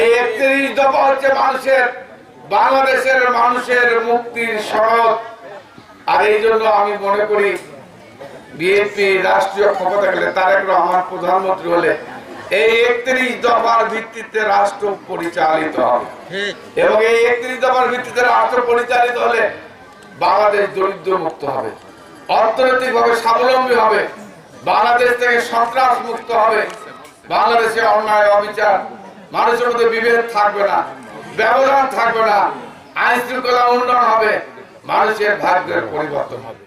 এই একত্রিশ দফা হচ্ছে মানুষের, বাংলাদেশের মানুষের মুক্তির সড়ক আর এই জন্য আমি মনে করি, বিএনপি রাষ্ট্রীয় ক্ষমতা গেলে তারেক রহমান প্রধানমন্ত্রী হলে এই একত্রিশ দফার ভিত্তিতে রাষ্ট্র পরিচালিত হবে। এবং এই একত্রিশ দফার ভিত্তিতে রাষ্ট্র পরিচালিত হলে বাংলাদেশ দরিদ্র মুক্ত হবে অর্থনৈতিক ভাবে স্বাবলম্বী হবে, বাংলাদেশ থেকে সন্ত্রাস মুক্ত হবে, বাংলাদেশে অন্যায়, অবিচার মানুষের মধ্যে বিভেদ থাকবে না, ব্যবধান থাকবে না আইন শৃঙ্খলা উন্নয়ন হবে, মানুষের ভাগ্যের পরিবর্তন হবে।